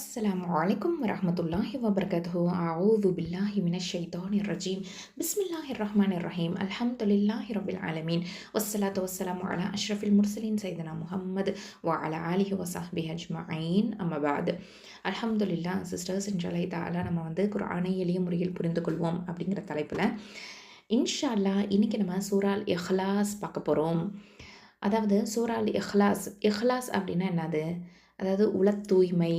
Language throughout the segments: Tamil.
அஸ்லாம் வலைக்கம் வரமத்துல்லாஹி வபர்கது அவுது பில்லாஹி மினஷைதான் ரஜீம் பிஸ்மில்லாஹி ரஹ்மான் ரஹீம் அல்ஹம்துலில்லாஹி ரபில் ஆலமீன் வசலாத்து வசலாம் அலா அஷ்ரஃபில் முர்சலின் சைதனா முகமது வ அலா அலிஹி வசாஹி அஜ்மயின் அம்மபாத் அல்ஹம்துலில்லா சிஸ்டர்ஸ் இன்ஷாலை தாலா நம்ம வந்து குரானை எளிய முறையில் புரிந்து கொள்வோம் அப்படிங்கிற தலைப்பில். இன்ஷா அல்லா இன்றைக்கி நம்ம சூரால் இஹ்லாஸ் பார்க்க போகிறோம் அதாவது சூரால் இஹ்லாஸ். இஹ்லாஸ் அப்படின்னா என்னது? அதாவது உள தூய்மை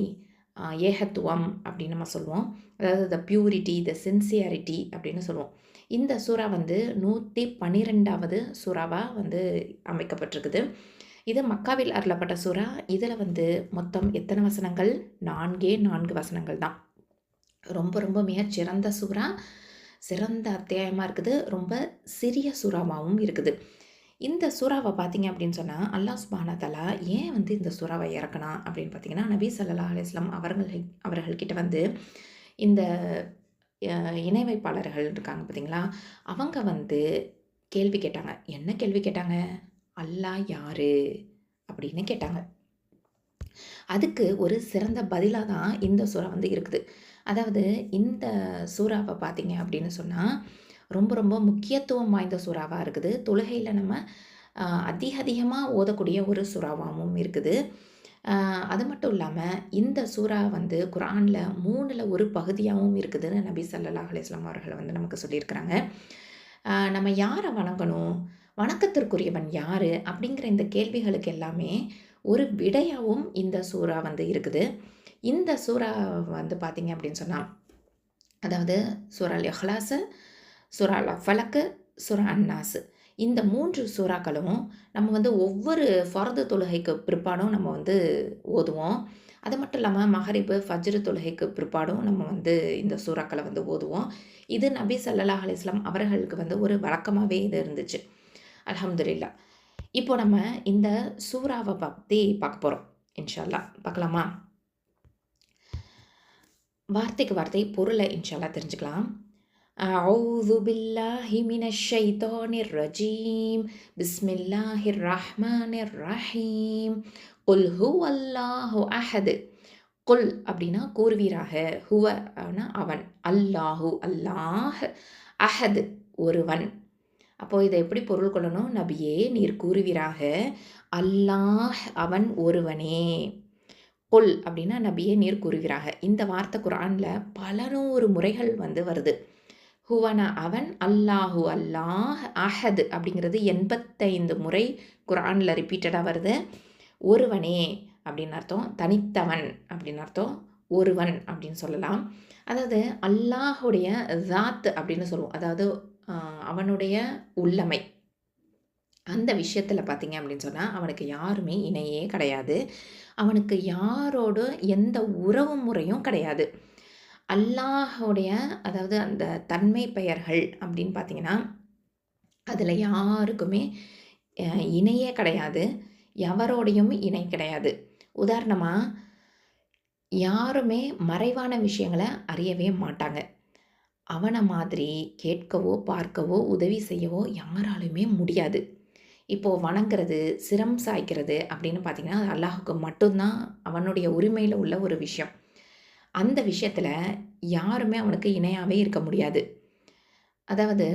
ஏகத்துவம் அப்படின்னு நம்ம சொல்லுவோம். அதாவது த பியூரிட்டி த சின்சியாரிட்டி அப்படின்னு சொல்லுவோம். இந்த சுறா வந்து நூற்றி பன்னிரெண்டாவது சுறாவாக வந்து அமைக்கப்பட்டிருக்குது. இது மக்காவில் அருளப்பட்ட சுறா. இதில் வந்து மொத்தம் எத்தனை வசனங்கள்? நான்கே நான்கு வசனங்கள் தான். ரொம்ப ரொம்ப மிக சிறந்த சுறா. சிறந்த அத்தியாயமாக இருக்குது. ரொம்ப சிறிய சுறாவாகவும் இருக்குது. இந்த சூறாவை பார்த்தீங்க அப்படின்னு சொன்னால் அல்லாஹ் சுபானதலா ஏன் வந்து இந்த சூறாவை இறக்கணும் அப்படின்னு பார்த்தீங்கன்னா நபி சல்லா அலிஸ்லாம் அவர்கள் அவர்கள்கிட்ட வந்து இந்த இணைவைப்பாளர்கள் இணை வைப்பாளர்கள் இருக்காங்க பார்த்தீங்களா? அவங்க வந்து கேள்வி கேட்டாங்க. என்ன கேள்வி கேட்டாங்க? அல்லாஹ் யாரு? அப்படின்னு கேட்டாங்க. அதுக்கு ஒரு சிறந்த பதிலாக தான் இந்த சூறா வந்து இருக்குது. அதாவது இந்த சூறாவை பார்த்தீங்க அப்படின்னு சொன்னால் ரொம்ப ரொம்ப முக்கியத்துவம் வாய்ந்த சூறாவாக இருக்குது. தொழுகையில் நம்ம அதிக அதிகமாக ஓதக்கூடிய ஒரு சுறாவாகவும் இருக்குது. அது மட்டும் இல்லாமல் இந்த சூறா வந்து குரானில் மூணில் ஒரு பகுதியாகவும் இருக்குதுன்னு நபி சல்லா அலிஸ்லாம் அவர்கள் வந்து நமக்கு சொல்லியிருக்கிறாங்க. நம்ம யாரை வணங்கணும்? வணக்கத்திற்குரியவன் யார்? அப்படிங்கிற இந்த கேள்விகளுக்கு எல்லாமே ஒரு விடையாகவும் இந்த சூறா வந்து இருக்குது. இந்த சூறா வந்து பார்த்தீங்க அப்படின்னு சொன்னால் அதாவது சூறால் இஹ்லாஸு சுறா அல் சுறா அன்னாசு இந்த மூன்று சூறாக்களும் நம்ம வந்து ஒவ்வொரு ஃபர்து தொழுகைக்கு பிற்பாடும் நம்ம வந்து ஓதுவோம். அது மட்டும் இல்லாமல் மகரிபு ஃபஜ்ரு தொழுகைக்கு பிற்பாடும் நம்ம வந்து இந்த சூறாக்களை வந்து ஓதுவோம். இது நபி சல்லா அலிஸ்லாம் அவர்களுக்கு வந்து ஒரு வழக்கமாகவே இது இருந்துச்சு. அலமதுல்லா இப்போ நம்ம இந்த சூறாவை பற்றி பார்க்க போகிறோம் இன்ஷால்லா பார்க்கலாமா? வார்த்தைக்கு வார்த்தை பொருளை இன்ஷால்லா தெரிஞ்சுக்கலாம். أعوذ بالله من الشيطان الرجيم بسم الله الرحمن الرحيم قل هو الله أحد குல் அப்படின்னா கூறுவீராக ஹுவ அப்படின்னா அவன் அல்லாஹு அல்லாஹ் அஹத் ஒருவன் அப்போ இதை எப்படி பொருள் கொள்ளணும் நபியே நீர் கூறுவீராக அல்லாஹ் அவன் ஒருவனே கொல் அப்படின்னா நபியே நீர் கூறுவீராக இந்த வார்த்தை குரானில் பல நூறு முறைகள் வந்து வருது ஹுவன அவன் அல்லாஹு அல்லாஹ் அஹது அப்படிங்கிறது எண்பத்தைந்து முறை குரானில் ரிப்பீட்டடாக வருது. ஒருவனே அப்படின்னு அர்த்தம். தனித்தவன் அப்படின்னு அர்த்தம். ஒருவன் அப்படின்னு சொல்லலாம். அதாவது அல்லாஹுடைய ஜாத் அப்படின்னு சொல்லுவோம். அதாவது அவனுடைய உள்ளமை. அந்த விஷயத்தில் பார்த்தீங்க அப்படின்னு சொன்னால் அவனுக்கு யாருமே இணையே கிடையாது. அவனுக்கு யாரோட எந்த உறவு முறையும் கிடையாது. அல்லாஹுடைய அதாவது அந்த தன்மை பெயர்கள் அப்படின்னு பார்த்தீங்கன்னா அதில் யாருக்குமே இணையே கிடையாது. எவரோடையும் இணை கிடையாது. உதாரணமாக யாருமே மறைவான விஷயங்களை அறியவே மாட்டாங்க. அவனை மாதிரி கேட்கவோ பார்க்கவோ உதவி செய்யவோ யாராலுமே முடியாது. இப்போது வணங்குறது சிரம் சாய்க்கிறது அப்படின்னு பார்த்தீங்கன்னா அது அல்லாஹுக்கு மட்டும்தான் அவனுடைய உரிமையில் உள்ள ஒரு விஷயம். அந்த விஷயத்தில் யாருமே அவனுக்கு இணையாகவே இருக்க முடியாது. அதாவது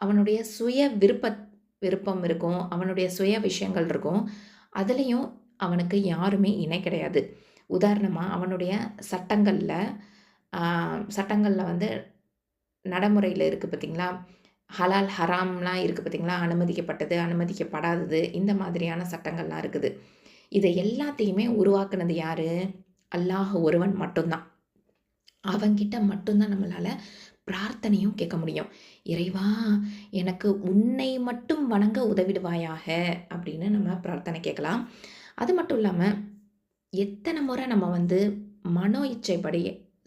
அவனுடைய சுய விருப்ப விருப்பம் இருக்கும் அவனுடைய சுய விஷயங்கள் இருக்கும் அதுலேயும் அவனுக்கு யாருமே இணை கிடையாது. உதாரணமாக அவனுடைய சட்டங்களில் சட்டங்களில் வந்து நடைமுறையில் இருக்குது பார்த்திங்களா ஹலால் ஹராம்லாம் இருக்குது பார்த்தீங்களா அனுமதிக்கப்பட்டது அனுமதிக்கப்படாதது இந்த மாதிரியான சட்டங்கள்லாம் இருக்குது. இதை எல்லாத்தையுமே உருவாக்குனது யார்? அல்லாஹ் ஒருவன் மட்டும்தான். அவங்கிட்ட மட்டும்தான் நம்மளால் பிரார்த்தனையும் கேட்க முடியும். இறைவா எனக்கு உன்னை மட்டும் வணங்க உதவிடுவாயாக அப்படின்னு நம்ம பிரார்த்தனை கேட்கலாம். அது மட்டும் இல்லாமல் எத்தனை முறை நம்ம வந்து மனோ இச்சைப்படி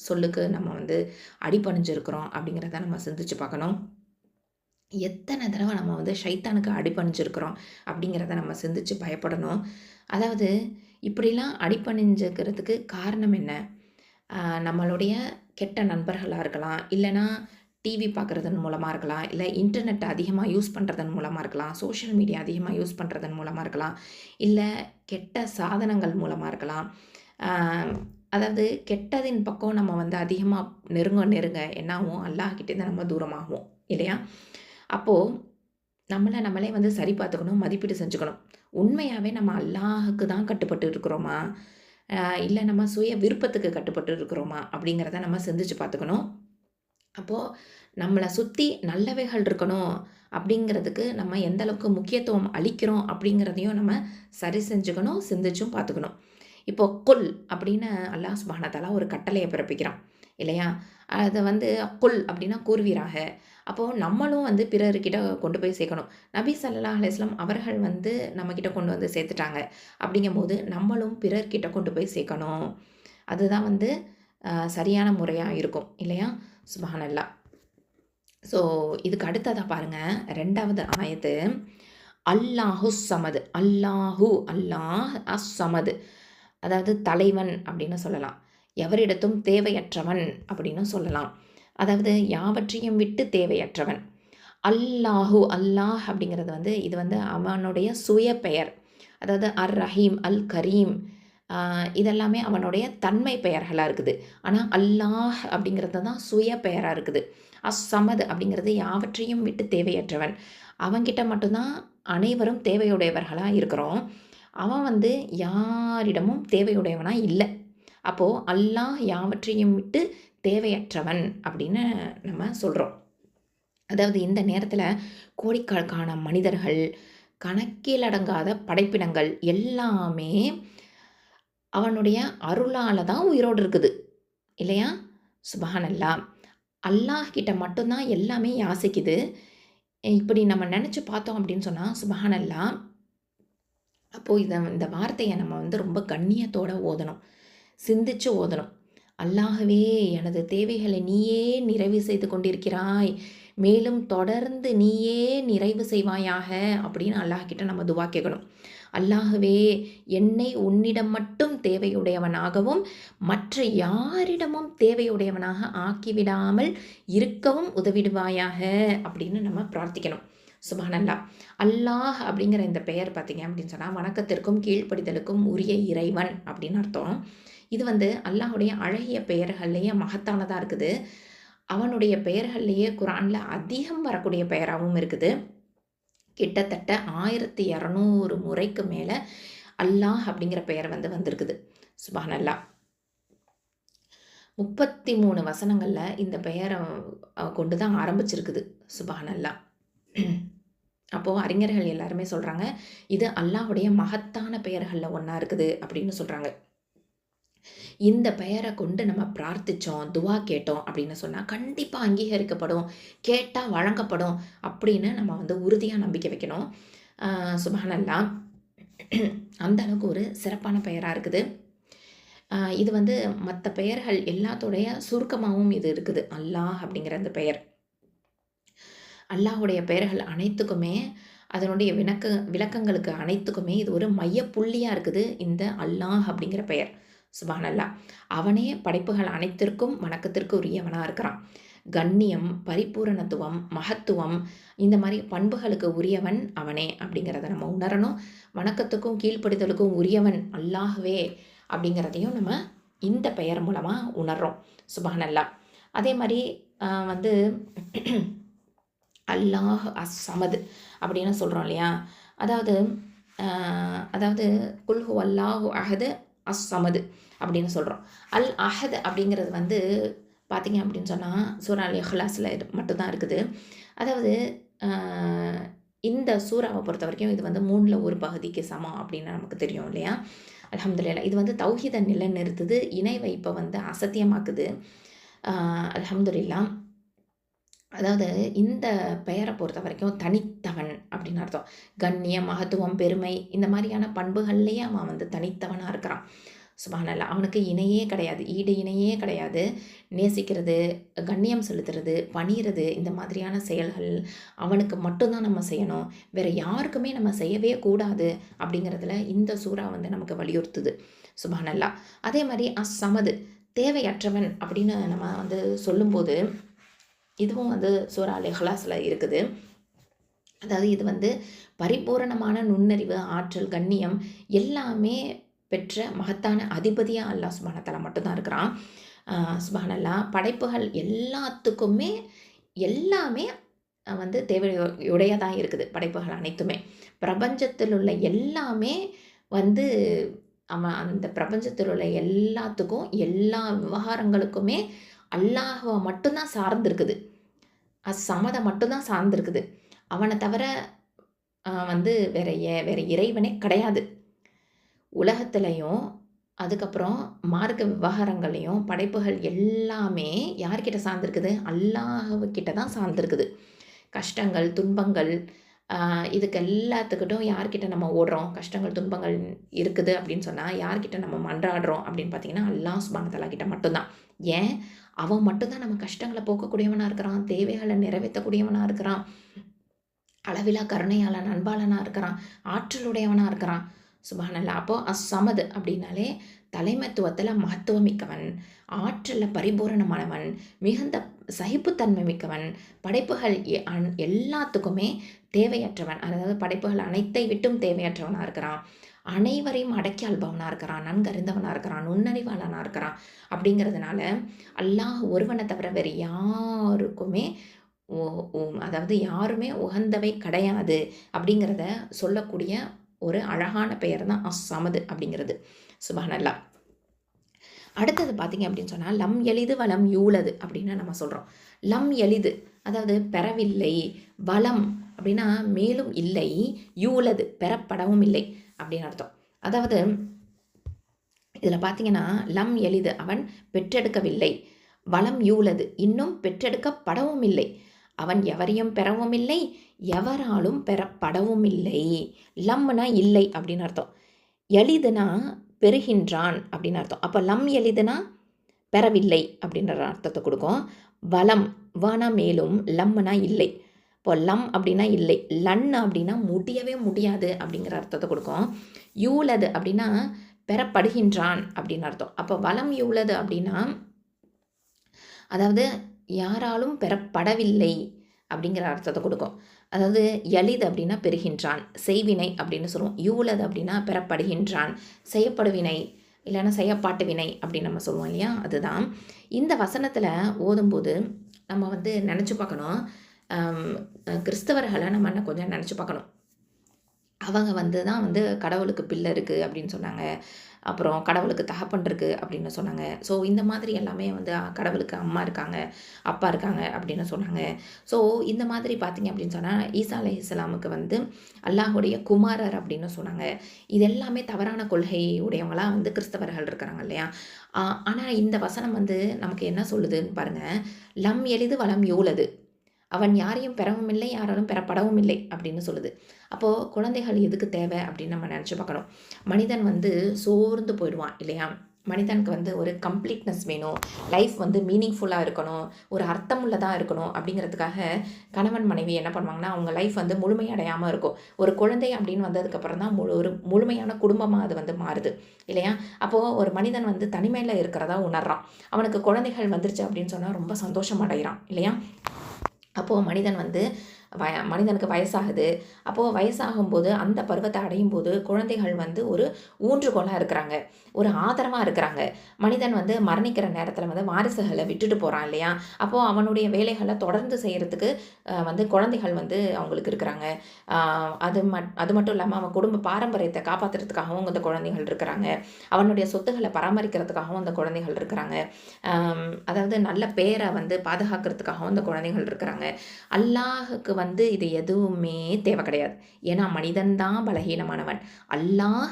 சொல்லுக்கு நம்ம வந்து அடிபணிஞ்சிருக்கிறோம் அப்படிங்கிறத நம்ம சிந்திச்சு பார்க்கணும். எத்தனை தடவை நம்ம வந்து ஷைத்தானுக்கு அடிபணிஞ்சிருக்கிறோம் அப்படிங்கிறத நம்ம சிந்திச்சு பயப்படணும். அதாவது இப்படிலாம் அடிப்பணிஞ்சுக்கிறதுக்கு காரணம் என்ன? நம்மளுடைய கெட்ட நண்பர்களாக இருக்கலாம் இல்லைன்னா டிவி பார்க்குறதன் மூலமாக இருக்கலாம் இல்லை இன்டர்நெட் அதிகமாக யூஸ் பண்ணுறதன் மூலமாக இருக்கலாம் சோஷியல் மீடியா அதிகமாக யூஸ் பண்ணுறதன் மூலமாக இருக்கலாம் இல்லை கெட்ட சாதனங்கள் மூலமாக இருக்கலாம். அதாவது கெட்டதின் பக்கம் நம்ம வந்து அதிகமாக நெருங்க நெருங்க என்னாகும்? அல்லாஹ்கிட்டேருந்து நம்ம தூரமாகும் இல்லையா? அப்போது நம்மளை நம்மளே வந்து சரி பார்த்துக்கணும் மதிப்பீடு செஞ்சுக்கணும். உண்மையாகவே நம்ம அல்லாஹுக்கு தான் கட்டுப்பட்டு இருக்கிறோமா இல்லை நம்ம சுய விருப்பத்துக்கு கட்டுப்பட்டு இருக்கிறோமா அப்படிங்கிறத நம்ம சிந்திச்சு பார்த்துக்கணும். அப்போது நம்மளை சுற்றி நல்லவைகள் இருக்கணும் அப்படிங்கிறதுக்கு நம்ம எந்த அளவுக்கு முக்கியத்துவம் அளிக்கிறோம் அப்படிங்கிறதையும் நம்ம சரி செஞ்சுக்கணும் சிந்திச்சும் பார்த்துக்கணும். இப்போ கொல் அப்படின்னு அல்லாஹ் சுபானத்தாலா ஒரு கட்டளையை பிறப்பிக்கிறான். இல்லையா? அதை வந்து கொல் அப்படின்னா கூறுவீராக. அப்போது நம்மளும் வந்து பிறர்கிட்ட கொண்டு போய் சேர்க்கணும். நபி சல்லா அலிஸ்லாம் அவர்கள் வந்து நம்மக்கிட்ட கொண்டு வந்து சேர்த்துட்டாங்க. அப்படிங்கும்போது நம்மளும் பிறர்கிட்ட கொண்டு போய் சேர்க்கணும். அதுதான் வந்து சரியான முறையாக இருக்கும். இல்லையா? சுபஹானல்லா. ஸோ இதுக்கு அடுத்ததாக பாருங்கள் ரெண்டாவது ஆயத்து அல்லாஹு சமது அல்லாஹு அல்லாஹ் அஸ் சமது அதாவது தலைவன் அப்படின்னு சொல்லலாம். எவரிடத்தும் தேவையற்றவன் அப்படின்னு சொல்லலாம். அதாவது யாவற்றையும் விட்டு தேவையற்றவன். அல்லாஹு அல்லாஹ் அப்படிங்கிறது வந்து இது வந்து அவனுடைய சுய பெயர் அதாவது அர் ரஹீம் அல் கரீம் இதெல்லாமே அவனுடைய தன்மை பெயர்களாக இருக்குது. ஆனால் அல்லாஹ் அப்படிங்கிறது தான் சுய பெயராக இருக்குது. அஸ் சமது அப்படிங்கிறது யாவற்றையும் விட்டு தேவையற்றவன். அவங்கிட்ட மட்டும்தான் அனைவரும் தேவையுடையவர்களாக இருக்கிறோம். அவன் வந்து யாரிடமும் தேவையுடையவனாக இல்லை. அப்போது அல்லாஹ் யாவற்றையும் விட்டு தேவையற்றவன் அப்படின்னு நம்ம சொல்கிறோம் அதாவது இந்த நேரத்தில் கோடிக்கணக்கான மனிதர்கள் கணக்கில் அடங்காத படைப்பினங்கள் எல்லாமே அவனுடைய அருளால் தான் உயிரோடு இருக்குது. இல்லையா? சுபஹானல்லா. அல்லாஹ் கிட்ட மட்டும்தான் எல்லாமே யாசிக்குது. இப்படி நம்ம நினச்சி பார்த்தோம் அப்படின்னு சொன்னால் சுபஹானல்லா அப்போது இதை இந்த வார்த்தையை நம்ம வந்து ரொம்ப கண்ணியத்தோடு ஓதணும். சிந்திச்சு ஓதணும். அல்லாகவே எனது தேவைகளை நீயே நிறைவு செய்து கொண்டிருக்கிறாய். மேலும் தொடர்ந்து நீயே நிறைவு செய்வாயாக அப்படின்னு அல்லாஹ்கிட்ட நம்ம துவா கேட்கணும் அல்லாகவே என்னை உன்னிடம் மட்டும் தேவையுடையவனாகவும் மற்ற யாரிடமும் தேவையுடையவனாக ஆக்கிவிடாமல் இருக்கவும் உதவிடுவாயாக அப்படின்னு நம்ம பிரார்த்திக்கணும். சுபானல்லா அல்லாஹ் அப்படிங்கிற இந்த பெயர் பார்த்தீங்க அப்படின்னு சொன்னால் வணக்கத்திற்கும் கீழ்ப்படிதலுக்கும் உரிய இறைவன் அப்படின்னு அர்த்தம். இது வந்து அல்லாஹுடைய அழகிய பெயர்கள்லேயே மகத்தானதாக இருக்குது. அவனுடைய பெயர்கள்லேயே குரானில் அதிகம் வரக்கூடிய பெயராகவும் இருக்குது. கிட்டத்தட்ட ஆயிரத்தி இரநூறு முறைக்கு மேலே அல்லாஹ் அப்படிங்கிற பெயர் வந்து வந்திருக்குது. சுபான் அல்லா முப்பத்தி மூணு வசனங்களில் இந்த பெயரை கொண்டு தான் ஆரம்பிச்சிருக்குது. சுபான் அல்லா அப்போது அறிஞர்கள் எல்லாருமே சொல்கிறாங்க இது அல்லாஹுடைய மகத்தான பெயர்களில் ஒன்றா இருக்குது அப்படின்னு சொல்கிறாங்க இந்த பெயரை கொண்டு நம்ம பிரார்த்தித்தோம் துவா கேட்டோம் அப்படின்னு சொன்னால் கண்டிப்பாக அங்கீகரிக்கப்படும் கேட்டால் வழங்கப்படும் அப்படின்னு நம்ம வந்து உறுதியாக நம்பிக்கை வைக்கணும். சுபஹானல்லா. அந்த அளவுக்கு ஒரு சிறப்பான பெயராக இருக்குது. இது வந்து மற்ற பெயர்கள் எல்லாத்தோடைய சுருக்கமாகவும் இது இருக்குது. அல்லாஹ் அப்படிங்கிற அந்த பெயர். அல்லாஹுடைய பெயர்கள் அனைத்துக்குமே அதனுடைய விளக்க விளக்கங்களுக்கு அனைத்துக்குமே இது ஒரு மையப்புள்ளியாக இருக்குது இந்த அல்லாஹ் அப்படிங்கிற பெயர். சுபானல்லா அவனே படைப்புகள் அனைத்திற்கும் வணக்கத்திற்கு உரியவனாக இருக்கிறான். கண்ணியம் பரிபூரணத்துவம் மகத்துவம் இந்த மாதிரி பண்புகளுக்கு உரியவன் அவனே அப்படிங்கிறத நம்ம உணரணும். வணக்கத்துக்கும் கீழ்ப்படுதலுக்கும் உரியவன் அல்லாகவே அப்படிங்கிறதையும் நம்ம இந்த பெயர் மூலமாக உணர்றோம். சுபானல்லா அதே மாதிரி வந்து அல்லாஹ் அஸ் சமது அப்படின்னு சொல்கிறோம் இல்லையா? அதாவது அதாவது குல்ஹு அல்லாஹு அஹது அஸ் சமது அப்படின்னு சொல்கிறோம் அல் அஹத் அப்படிங்கிறது வந்து பார்த்திங்க அப்படின்னு சொன்னால் சூரா அல் இஹ்லாஸில் மட்டும்தான் இருக்குது. அதாவது இந்த சூறாவை பொறுத்த வரைக்கும் இது வந்து மூணில் ஒரு பகுதிக்கு சமம் அப்படின்னு நமக்கு தெரியும் இல்லையா? அலமதுல்லா இது வந்து தௌஹீத நிலைநிறுத்துது இணை வைப்பை வந்து அசத்தியமாக்குது. அலமதுல்லாம் அதாவது இந்த பெயரை பொறுத்த வரைக்கும் தனித்தவன் அப்படின்னு அர்த்தம். கண்ணியம் மகத்துவம் பெருமை இந்த மாதிரியான பண்புகள்லேயே அவன் வந்து தனித்தவனாக இருக்கிறான். சுபானல்ல அவனுக்கு இணையே கிடையாது. ஈடு இணையே கிடையாது. நேசிக்கிறது கண்ணியம் செலுத்துறது பணிகிறது இந்த மாதிரியான செயல்கள் அவனுக்கு மட்டும்தான் நம்ம செய்யணும். வேறு யாருக்குமே நம்ம செய்யவே கூடாது அப்படிங்கிறதுல இந்த சூறா வந்து நமக்கு வலியுறுத்துது. சுபானல்லா அதே மாதிரி அசமது தேவையற்றவன் அப்படின்னு நம்ம வந்து சொல்லும்போது இதுவும் வந்து சூரா அல் இருக்குது. அதாவது இது வந்து பரிபூரணமான நுண்ணறிவு ஆற்றல் கண்ணியம் எல்லாமே பெற்ற மகத்தான அதிபதியாக அல்லாஹ் சுபானத்தில் மட்டும்தான் இருக்கிறான். சுபானல்லா படைப்புகள் எல்லாத்துக்குமே எல்லாமே வந்து தேவையுடையதாக இருக்குது படைப்புகள் அனைத்துமே. பிரபஞ்சத்தில் உள்ள எல்லாமே வந்து அவன் அந்த பிரபஞ்சத்தில் உள்ள எல்லாத்துக்கும் எல்லா விவகாரங்களுக்குமே அல்லாஹவை மட்டும்தான் சார்ந்திருக்குது. அசமதை மட்டும்தான் சார்ந்திருக்குது. அவனை தவிர வந்து வேற வேற இறைவனே கிடையாது. உலகத்துலேயும் அதுக்கப்புறம் மார்க்க விவகாரங்களையும் படைப்புகள் எல்லாமே யார்கிட்ட சார்ந்திருக்குது? அல்லாஹ்கிட்ட தான் சார்ந்திருக்குது. கஷ்டங்கள் துன்பங்கள் இதுக்கு எல்லாத்துக்கிட்டும் யார்கிட்ட நம்ம ஓடுறோம்? கஷ்டங்கள் துன்பங்கள் இருக்குது அப்படின்னு சொன்னால் யார்கிட்ட நம்ம மன்றாடுறோம் அப்படின்னு பார்த்தீங்கன்னா அல்லாஹ் சுபானதலா கிட்ட மட்டும்தான். ஏன்? அவன் மட்டும்தான் நம்ம கஷ்டங்களை போக்கக்கூடியவனாக இருக்கிறான் தேவைகளை நிறைவேற்றக்கூடியவனாக இருக்கிறான் அளவிலா கருணையாளன் அன்பாளனாக இருக்கிறான் ஆற்றலுடையவனாக இருக்கிறான். சுபானல்லா அப்போது அசமது அப்படின்னாலே தலைமைத்துவத்தில் மகத்துவமிக்கவன் ஆற்றலில் பரிபூரணமானவன் மிகுந்த சகிப்புத்தன்மை மிக்கவன் படைப்புகள் எல்லாத்துக்குமே தேவையற்றவன். அதாவது படைப்புகள் அனைத்தை விட்டும் தேவையற்றவனாக இருக்கிறான். அனைவரையும் அடக்கி அல்பவனாக இருக்கிறான் நன்கறிந்தவனாக இருக்கிறான் நுண்ணறிவாளனாக இருக்கிறான் அப்படிங்கிறதுனால அல்லாஹ் ஒருவனை தவிர வேறு யாருக்குமே அதாவது யாருமே உகந்தவை கிடையாது அப்படிங்கிறத சொல்லக்கூடிய ஒரு அழகான பெயர் தான் சமது அப்படிங்கிறது. சுபானல்லா அடுத்தது பார்த்தீங்க அப்படின்னு சொன்னால் லம் எளிது வளம் யூலது அப்படின்னு நம்ம சொல்கிறோம் லம் எளிது அதாவது பெறவில்லை வளம் அப்படின்னா மேலும் இல்லை யூலது பெறப்படவும் இல்லை அப்படின்னு அர்த்தம். அதாவது இதில் பார்த்தீங்கன்னா லம் எளிது அவன் பெற்றெடுக்கவில்லை வளம் யூலது இன்னும் பெற்றெடுக்கப்படவும் இல்லை. அவன் எவரையும் பெறவும் இல்லை எவராலும் பெறப்படவும் இல்லை. லம்னா இல்லை அப்படின்னு அர்த்தம். எளிதுனா பெறுகின்றான் அப்படின்னு அர்த்தம். அப்போ லம் எளிதுனா பெறவில்லை அப்படின்ற அர்த்தத்தை கொடுக்கும். வளம் வானா மேலும் லம்னா இல்லை. இப்போ லம் அப்படின்னா இல்லை. லன் அப்படின்னா முடியவே முடியாது அப்படிங்கிற அர்த்தத்தை கொடுக்கும். யூலது அப்படின்னா பெறப்படுகின்றான் அப்படின்னு அர்த்தம். அப்போ வளம் யூலது அப்படின்னா அதாவது யாராலும் பெறப்படவில்லை அப்படிங்கிற அர்த்தத்தை கொடுக்கும். அதாவது எளிது அப்படின்னா பெறுகின்றான் செய்வினை அப்படின்னு சொல்லுவோம். யூலது அப்படின்னா பெறப்படுகின்றான் செய்யப்படுவினை இல்லைன்னா செய்யப்பாட்டு வினை அப்படின்னு நம்ம சொல்லுவோம் இல்லையா? அதுதான். இந்த வசனத்தில் ஓதும்போது நம்ம வந்து நினச்சி பார்க்கணும். கிறிஸ்தவர்களை நம்ம என்ன கொஞ்சம் நினச்சி பார்க்கணும். அவங்க வந்து தான் வந்து கடவுளுக்கு பிள்ளை இருக்குது அப்படின்னு சொன்னாங்க. அப்புறம் கடவுளுக்கு தகப்பன் இருக்குது அப்படின்னு சொன்னாங்க. ஸோ இந்த மாதிரி எல்லாமே வந்து கடவுளுக்கு அம்மா இருக்காங்க அப்பா இருக்காங்க அப்படின்னு சொன்னாங்க. ஸோ இந்த மாதிரி பார்த்தீங்க அப்படின்னு சொன்னால் ஈசா அலி இஸ்லாமுக்கு வந்து அல்லாஹுடைய குமாரர் அப்படின்னு சொன்னாங்க. இது எல்லாமே தவறான கொள்கை உடையவங்களாம் வந்து கிறிஸ்தவர்கள் இருக்கிறாங்க இல்லையா? ஆனால் இந்த வசனம் வந்து நமக்கு என்ன சொல்லுதுன்னு பாருங்கள் லம் எளிது வளம் யூலது. அவன் யாரையும் பெறவும் இல்லை யாராலும் பெறப்படவும் இல்லை அப்படின்னு சொல்லுது. அப்போது குழந்தைகள் எதுக்கு தேவை அப்படின்னு நம்ம நினச்சி பார்க்கணும். மனிதன் வந்து சோர்ந்து போயிடுவான் இல்லையா? மனிதனுக்கு வந்து ஒரு கம்ப்ளீட்னஸ் வேணும். லைஃப் வந்து மீனிங்ஃபுல்லாக இருக்கணும். ஒரு அர்த்தமுள்ளதாக இருக்கணும் அப்படிங்கிறதுக்காக கணவன் மனைவி என்ன பண்ணுவாங்கன்னா அவங்க லைஃப் வந்து முழுமையடையாமல் இருக்கும். ஒரு குழந்தை அப்படின்னு வந்ததுக்கப்புறம் தான் முழு ஒரு முழுமையான குடும்பமாக அது வந்து மாறுது இல்லையா? அப்போது ஒரு மனிதன் வந்து தனிமையில் இருக்கிறதா உணர்றான். அவனுக்கு குழந்தைகள் வந்துருச்சு அப்படின்னு சொன்னால் ரொம்ப சந்தோஷம் அடைகிறான் இல்லையா? அப்போது மனிதன் வந்து வய மனிதனுக்கு வயசாகுது. அப்போது வயசாகும்போது அந்த பருவத்தை அடையும் போது குழந்தைகள் வந்து ஒரு ஊன்றுகோலாக இருக்கிறாங்க. ஒரு ஆதரவாக இருக்கிறாங்க. மனிதன் வந்து மரணிக்கிற நேரத்தில் வந்து வாரிசுகளை விட்டுட்டு போகிறான் இல்லையா? அப்போது அவனுடைய வேலைகளை தொடர்ந்து செய்கிறதுக்கு வந்து குழந்தைகள் வந்து அவங்களுக்கு இருக்கிறாங்க. அது மட் அது மட்டும் இல்லாமல் அவன் குடும்ப பாரம்பரியத்தை காப்பாற்றுறதுக்காகவும் அந்த குழந்தைகள் இருக்கிறாங்க. அவனுடைய சொத்துக்களை பராமரிக்கிறதுக்காகவும் அந்த குழந்தைகள் இருக்கிறாங்க. அதாவது நல்ல பேரை வந்து பாதுகாக்கிறதுக்காகவும் அந்த குழந்தைகள் இருக்கிறாங்க. அல்லாஹுக்கு வந்து இது எதுவுமே தேவை கிடையாது. ஏன்னா மனிதன்தான் பலகீனமானவன். அல்லாஹ்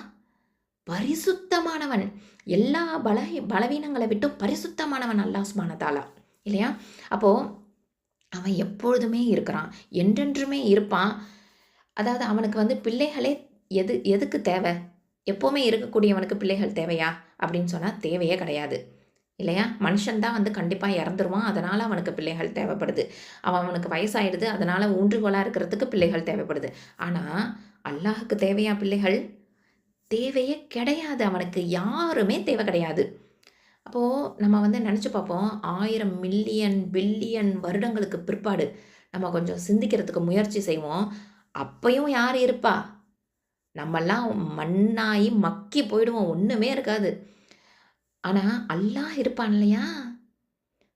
பரிசுத்தமானவன். எல்லா பலகி பலவீனங்களை விட்டும் பரிசுத்தமானவன் அல்லாஹ் சுமானதாலா இல்லையா? அப்போது அவன் எப்பொழுதுமே இருக்கிறான். என்றென்றுமே இருப்பான். அதாவது அவனுக்கு வந்து பிள்ளைகளே எது எதுக்கு தேவை? எப்போவுமே இருக்கக்கூடியவனுக்கு பிள்ளைகள் தேவையா? அப்படின்னு சொன்னால் தேவையே கிடையாது. இல்லையா? மனுஷன்தான் வந்து கண்டிப்பாக இறந்துருவான். அதனால் அவனுக்கு பிள்ளைகள் தேவைப்படுது. அவன் அவனுக்கு வயசாயிடுது. அதனால் ஊன்றுகோலாக இருக்கிறதுக்கு பிள்ளைகள் தேவைப்படுது. ஆனால் அல்லாஹுக்கு தேவையா பிள்ளைகள்? தேவையே கிடையாது. அவனுக்கு யாருமே தேவை கிடையாது. அப்போது நம்ம வந்து நினச்சி பார்ப்போம். ஆயிரம் மில்லியன் பில்லியன் வருடங்களுக்கு பிற்பாடு நம்ம கொஞ்சம் சிந்திக்கிறதுக்கு முயற்சி செய்வோம். அப்பையும் யார் இருப்பா? நம்மெல்லாம் மண்ணாகி மக்கி போயிடுவோம். ஒன்றுமே இருக்காது. ஆனால் அல்லாஹ் இருப்பான் இல்லையா?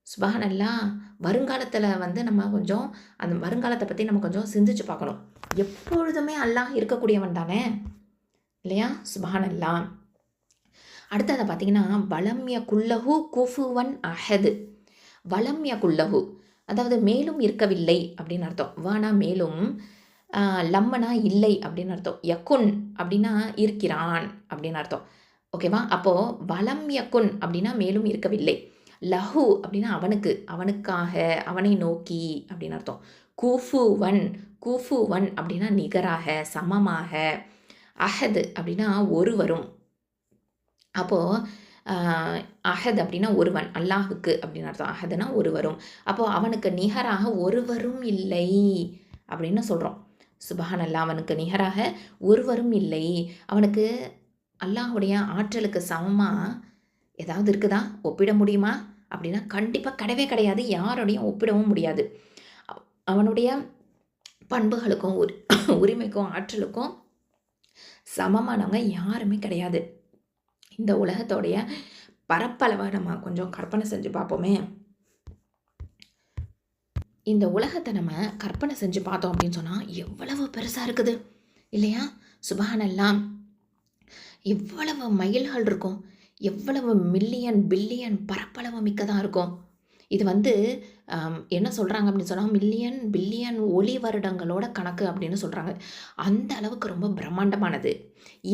சுபஹான் அல்லாஹ் வருங்காலத்தில் வந்து நம்ம கொஞ்சம் அந்த வருங்காலத்தை பற்றி நம்ம கொஞ்சம் சிந்திச்சு பார்க்கணும். எப்பொழுதுமே அல்லாஹ் இருக்கக்கூடியவன் தானே? இல்லையா? சுபஹான் அல்லாஹ் அடுத்ததை பார்த்தீங்கன்னா வளம்ய குல்லஹு குஃபுவன் அஹது. வளம்ய குல்லஹு அதாவது மேலும் இருக்கவில்லை அப்படின்னு அர்த்தம். வானா மேலும் லம்மனா இல்லை அப்படின்னு அர்த்தம். யக்குன் அப்படின்னா இருக்கிறான் அப்படின்னு அர்த்தம். ஓகேவா? அப்போது வலம் யக்குன் அப்படின்னா மேலும் இருக்கவில்லை. லஹு அப்படின்னா அவனுக்கு அவனுக்காக அவனை நோக்கி அப்படின்னு அர்த்தம். கூஃபுவன் கூஃபுவன் அப்படின்னா நிகராக சமமாக. அஹது அப்படின்னா ஒருவரும். அப்போது அஹத் அப்படின்னா ஒருவன் அல்லாஹுக்கு அப்படின்னு அர்த்தம். அஹதுனா ஒருவரும். அப்போது அவனுக்கு நிகராக ஒருவரும் இல்லை அப்படின்னு சொல்கிறோம் சுபஹான் அல்லாஹ் அவனுக்கு நிகராக ஒருவரும் இல்லை. அவனுக்கு அல்லாஹுடைய ஆற்றலுக்கு சமமாக ஏதாவது இருக்குதா? ஒப்பிட முடியுமா? அப்படின்னா கண்டிப்பாக கிடையவே கிடையாது. யாரோடையும் ஒப்பிடவும் முடியாது. அவனுடைய பண்புகளுக்கும் உரி உரிமைக்கும் ஆற்றலுக்கும் சமமானவங்க யாருமே கிடையாது. இந்த உலகத்தோடைய பரப்பளவை நம்ம கொஞ்சம் கற்பனை செஞ்சு பார்ப்போமே. இந்த உலகத்தை நம்ம கற்பனை செஞ்சு பார்த்தோம் அப்படின்னு சொன்னால் எவ்வளவு பெருசாக இருக்குது. இல்லையா? சுபஹானல்லாம் எவ்வளவு மைல்கள் இருக்கும்? எவ்வளவு மில்லியன் பில்லியன் பரப்பளவு மிக்கதாக இருக்கும்? இது வந்து என்ன சொல்கிறாங்க அப்படின்னு சொன்னால் மில்லியன் பில்லியன் ஒளி வருடங்களோட கணக்கு அப்படின்னு சொல்கிறாங்க அந்த அளவுக்கு ரொம்ப பிரம்மாண்டமானது.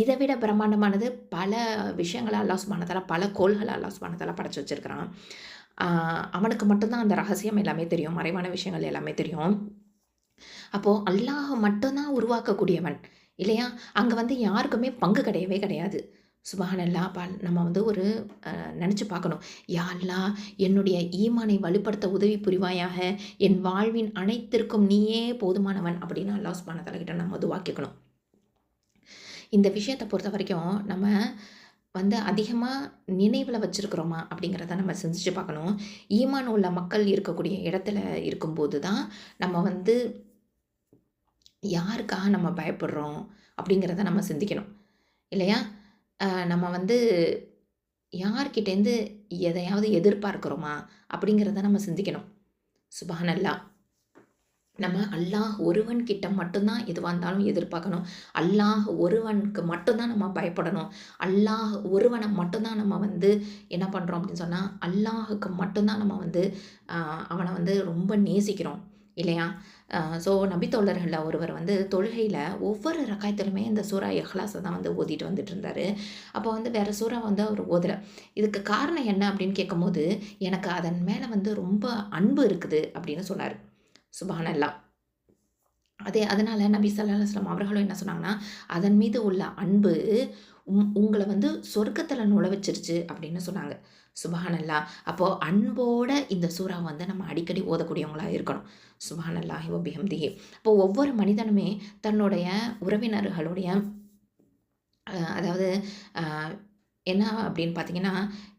இதை விட பிரம்மாண்டமானது பல விஷயங்களை அல்லாஹ் சுபானத்தால பல கோள்களை அல்லாஸ் சுபானத்தால படைச்சி வச்சிருக்கிறான். அவனுக்கு மட்டும்தான் அந்த ரகசியம் எல்லாமே தெரியும். மறைவான விஷயங்கள் எல்லாமே தெரியும். அப்போது அல்லாஹ் மட்டும்தான் உருவாக்கக்கூடியவன். இல்லையா? அங்கே வந்து யாருக்குமே பங்கு கிடையவே கிடையாது. சுபஹானல்லா பால் நம்ம வந்து ஒரு நினச்சி பார்க்கணும். யா என்னுடைய ஈமானை வலுப்படுத்த உதவி புரிவாயாக? என் வாழ்வின் அனைத்திற்கும் நீயே போதுமானவன் அப்படின்னு அல்லா சுபான தலைகிட்ட நம்ம துவாக்கிக்கணும் இந்த விஷயத்தை பொறுத்த வரைக்கும் நம்ம வந்து அதிகமாக நினைவில் வச்சுருக்குறோமா அப்படிங்கிறத நம்ம சிந்திச்சு பார்க்கணும். ஈமான் உள்ள மக்கள் இருக்கக்கூடிய இடத்துல இருக்கும்போது தான் நம்ம வந்து யாருக்காக நம்ம பயப்படுறோம் அப்படிங்கிறத நம்ம சிந்திக்கணும். இல்லையா? நம்ம வந்து யார்கிட்டேருந்து எதையாவது எதிர்பார்க்குறோமா அப்படிங்கிறத நம்ம சிந்திக்கணும். சுபஹானல்லா. நம்ம அல்லாஹ் ஒருவன் கிட்ட மட்டும்தான் எதுவாக இருந்தாலும் எதிர்பார்க்கணும். அல்லாஹ் ஒருவனுக்கு மட்டும்தான் நம்ம பயப்படணும். அல்லாஹ் ஒருவனை மட்டும்தான் நம்ம வந்து என்ன பண்ணுறோம் அப்படின்னு சொன்னால் அல்லாஹுக்கு மட்டும்தான் நம்ம வந்து அவனை வந்து ரொம்ப நேசிக்கிறோம். இல்லையா? ஸோ நபித்தோழர்களில் ஒருவர் வந்து தொழுகையில் ஒவ்வொரு ரக்காயத்திலுமே இந்த சூரா எஹ்லாஸை தான் வந்து ஓதிட்டு வந்துட்டு இருந்தார் அப்போ வந்து வேறு சூறா வந்து அவர் ஓதலை. இதுக்கு காரணம் என்ன அப்படின்னு கேட்கும்போது எனக்கு அதன் மேலே வந்து ரொம்ப அன்பு இருக்குது அப்படின்னு சொன்னார். சுபானல்லாம் அதே அதனால் நபி சல்லா அலைஹி அவர்களும் என்ன சொன்னாங்கன்னா அதன் மீது உள்ள அன்பு உங் உங்களை வந்து சொர்க்கத்தில் நுழைவச்சிருச்சு அப்படின்னு சொன்னாங்க. சுபஹானல்லா. அப்போது அன்போட இந்த சூறா வந்து நம்ம அடிக்கடி ஓதக்கூடியவங்களாக இருக்கணும். சுபஹானல்லாஹி பிஹம்திஹி அப்போ ஒவ்வொரு மனிதனுமே தன்னுடைய உறவினர்களுடைய அதாவது என்ன அப்படின்னு பார்த்தீங்கன்னா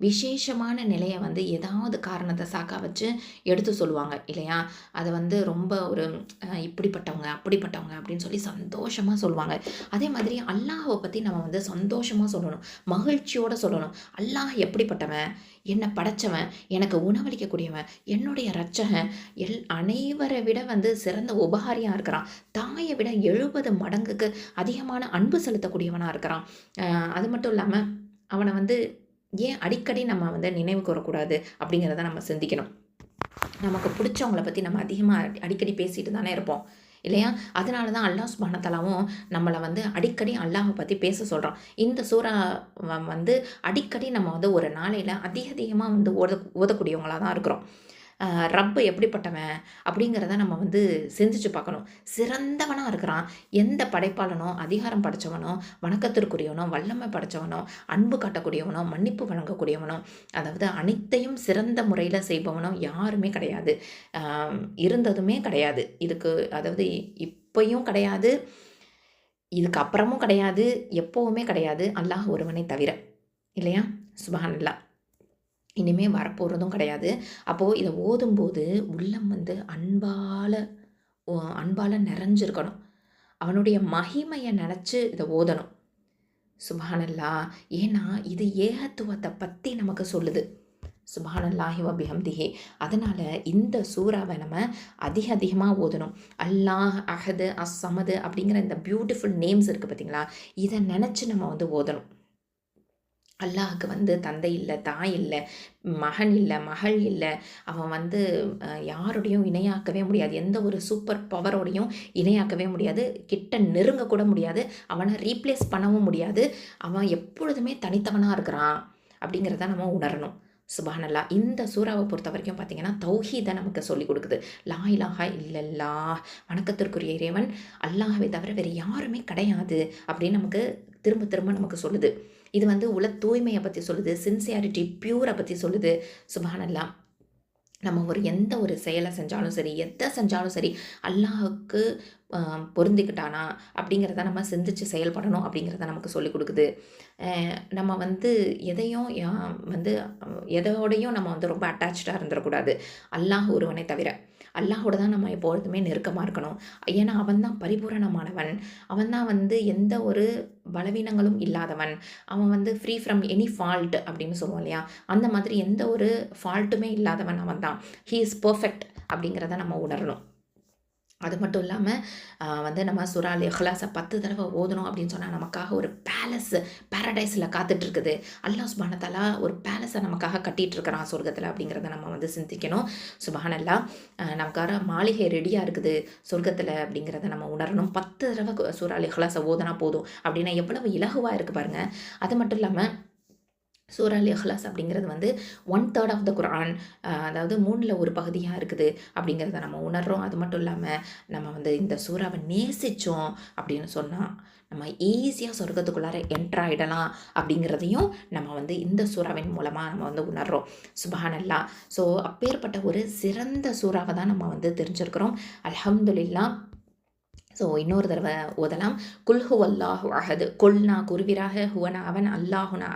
விசேஷமான நிலையை வந்து ஏதாவது காரணத்தை சாக்கா வச்சு எடுத்து சொல்லுவாங்க இல்லையா? அதை வந்து ரொம்ப ஒரு இப்படிப்பட்டவங்க அப்படிப்பட்டவங்க அப்படின்னு சொல்லி சந்தோஷமாக சொல்லுவாங்க. அதே மாதிரி அல்லாஹை பற்றி நம்ம வந்து சந்தோஷமாக சொல்லணும் மகிழ்ச்சியோடு சொல்லணும். அல்லாஹ் எப்படிப்பட்டவன்? என்னை படைச்சவன் எனக்கு உணவளிக்கக்கூடியவன் என்னுடைய ரச்சகன் எல் அனைவரை விட வந்து சிறந்த உபகாரியாக இருக்கிறான். தாயை விட எழுபது மடங்குக்கு அதிகமான அன்பு செலுத்தக்கூடியவனாக இருக்கிறான். அது மட்டும் இல்லாமல் அவனை வந்து ஏன் அடிக்கடி நம்ம வந்து நினைவு கூறக்கூடாது அப்படிங்கிறத நம்ம சிந்திக்கணும். நமக்கு பிடிச்சவங்கள பற்றி நம்ம அதிகமாக அடிக்கடி பேசிட்டு தானே இருப்போம். இல்லையா? அதனால தான் அல்லாஹ் சுபானத்தலாவும் நம்மளை வந்து அடிக்கடி அல்லாஹை பற்றி பேச சொல்கிறோம் இந்த சூறா வந்து அடிக்கடி நம்ம வந்து ஒரு நாளையில் அதிக அதிகமாக வந்து ஓத ஓதக்கூடியவங்களாக தான் இருக்கிறோம். ரப்பு எப்படிப்பட்டவன்? அப்படிங்கிறத நம்ம வந்து சிந்திச்சு பார்க்கணும். சிறந்தவனாக இருக்கிறான். எந்த படைப்பாளனோ அதிகாரம் படைச்சவனோ வணக்கத்திற்குரியவனோ வல்லமை படைச்சவனோ அன்பு காட்டக்கூடியவனோ மன்னிப்பு வழங்கக்கூடியவனோ அதாவது அனைத்தையும் சிறந்த முறையில் செய்பவனோ யாருமே கிடையாது. இருந்ததுமே கிடையாது. இதுக்கு அதாவது இப்பயும் கிடையாது. இதுக்கு அப்புறமும் கிடையாது. எப்போவுமே கிடையாது. அல்லாஹ் ஒருவனை தவிர. இல்லையா? சுபஹானல்லா. இனிமேல் வரப்போகிறதும் கிடையாது. அப்போது இதை ஓதும்போது உள்ளம் வந்து அன்பால் அன்பால் நிறைஞ்சிருக்கணும். அவனுடைய மகிமையை நினச்சி இதை ஓதணும். சுபானல்லா ஏன்னா இது ஏகத்துவத்தை பற்றி நமக்கு சொல்லுது. சுபானல்லாஹி வபிஹம்திஹே. அதனால் இந்த சூறாவை நம்ம அதிக அதிகமாக ஓதணும். அல்லாஹ் அஹது அஸ்ஸமது அப்படிங்கிற இந்த பியூட்டிஃபுல் நேம்ஸ் இருக்குது பார்த்தீங்களா இதை நினச்சி நம்ம வந்து ஓதணும். அல்லாஹுக்கு வந்து தந்தை இல்லை தாய் இல்லை மகன் இல்லை மகள் இல்லை அவன் வந்து யாரோடையும் இணையாக்கவே முடியாது. எந்த ஒரு சூப்பர் பவரோடையும் இணையாக்கவே முடியாது. கிட்ட நெருங்க கூட முடியாது. அவனை ரீப்ளேஸ் பண்ணவும் முடியாது. அவன் எப்பொழுதுமே தனித்தவனாக இருக்கிறான் அப்படிங்கிறத நம்ம உணரணும். சுபானல்லா இந்த சூறாவை பொறுத்த வரைக்கும் பார்த்தீங்கன்னா தௌஹீதை நமக்கு சொல்லிக் கொடுக்குது. லா இலாஹா இல்லல்லா வணக்கத்திற்குரிய இறைவன் அல்லாஹாவை தவிர வேறு யாருமே கிடையாது அப்படின்னு நமக்கு திரும்ப திரும்ப நமக்கு சொல்லுது. இது வந்து உல தூய்மையை பற்றி சொல்லுது சின்சியாரிட்டி பியூரை பற்றி சொல்லுது. சுபானல்லாம் நம்ம ஒரு எந்த ஒரு செயலை செஞ்சாலும் சரி எதை செஞ்சாலும் சரி அல்லாஹுக்கு பொருந்திக்கிட்டானா அப்படிங்கிறத நம்ம சிந்திச்சு செயல்படணும் அப்படிங்கிறத நமக்கு சொல்லிக் கொடுக்குது. நம்ம வந்து எதையும் வந்து எதோடையும் நம்ம வந்து ரொம்ப அட்டாச்சாக இருந்துடக்கூடாது அல்லாஹ் ஒருவனை தவிர. அல்லாஹோட தான் நம்ம எப்பொழுதுமே நெருக்கமாக இருக்கணும். ஏன்னா அவன் தான் பரிபூரணமானவன். அவன் தான் வந்து எந்த ஒரு பலவீனங்களும் இல்லாதவன். அவன் வந்து ஃப்ரீ ஃப்ரம் எனி ஃபால்ட் அப்படின்னு சொல்லுவோம் இல்லையா? அந்த மாதிரி எந்த ஒரு ஃபால்ட்டுமே இல்லாதவன் அவன் தான் ஹீ இஸ் பர்ஃபெக்ட் அப்படிங்கிறத நம்ம உணரணும். அது மட்டும் இல்லாமல் வந்து நம்ம சுரால் இஹ்லாஸை பத்து தடவை ஓதணும் அப்படின்னு சொன்னால் நமக்காக ஒரு பேலஸ் பேரடைஸில் காத்துட்ருக்குது. அல்லா சுபானத்தாலா ஒரு பேலஸை நமக்காக கட்டிகிட்ருக்கிறான் சொர்க்கத்தில் அப்படிங்கிறத நம்ம வந்து சிந்திக்கணும். சுபானல்லா நமக்காக மாளிகை ரெடியாக இருக்குது சொர்க்கத்தில் அப்படிங்கிறத நம்ம உணரணும். பத்து தடவை சுரால் இஹ்லாஸை ஓதனா போதும். அப்படின்னா எவ்வளவு இலகுவாக இருக்குது பாருங்கள் அது மட்டும் இல்லாமல் சூரா இஹ்லாஸ் அப்படிங்கிறது வந்து one third of the Quran அதாவது மூணில் ஒரு பகுதியாக இருக்குது அப்படிங்கிறத நம்ம உணர்கிறோம் அது மட்டும் இல்லாமல் நம்ம வந்து இந்த சூறாவை நேசித்தோம் அப்படின்னு சொன்னால் நம்ம ஈஸியாக சொர்க்கத்துக்குள்ளார என்ட்ராயிடலாம் அப்படிங்கிறதையும் நம்ம வந்து இந்த சூறாவின் மூலமாக நம்ம வந்து உணர்கிறோம் சுபானல்லா ஸோ அப்பேற்பட்ட ஒரு சிறந்த சூறாவை தான் நம்ம வந்து தெரிஞ்சிருக்கிறோம். அலமதுல்லா ஸோ இன்னொரு தடவை ஓதலாம். குல்ஹு அல்லாஹு அஹது. கொல்னா கூறுவீராக ஹுவன அவன் அல்லாஹுனா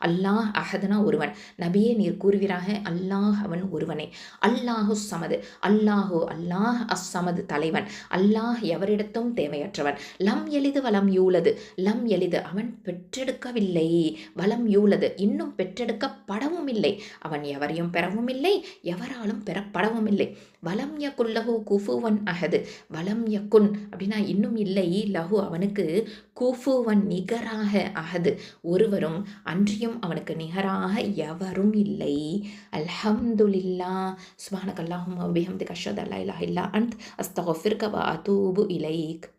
அல்லாஹ் அஹதுனா ஒருவன். நபியே நீர் கூறுவீராக அல்லாஹ் அவன் ஒருவனே. அல்லாஹு சமது. அல்லாஹு அல்லாஹ் அஸ்ஸமது தலைவன். அல்லாஹ் எவரிடத்தும் தேவையற்றவன். லம் எளிது வலம் யூலது. லம் எளிது அவன் பெற்றெடுக்கவில்லை. வலம் யூலது. இன்னும் பெற்றெடுக்கப்படவும் இல்லை. அவன் எவரையும் பெறவும் இல்லை. எவராலும் பெறப்படவும் இல்லை. வலம் குல்லஹு குஃபுவன் அஹது. வலம் யக்குன் அப்படின்னு இன்னும் இல்லை. லஹு அவனுக்கு கூஃபுவன் நிகராக அஹது ஒருவரும் அன்றியும் அவனுக்கு நிகராக எவரும் இல்லை. அல்ஹம்துலில்லா. சுபானக் அல்லாஹும் அபிஹம்தி கஷத் அல்லா இல்லா இல்லா அந்த் அஸ்தஃபிர்க அதூபு இலைக்.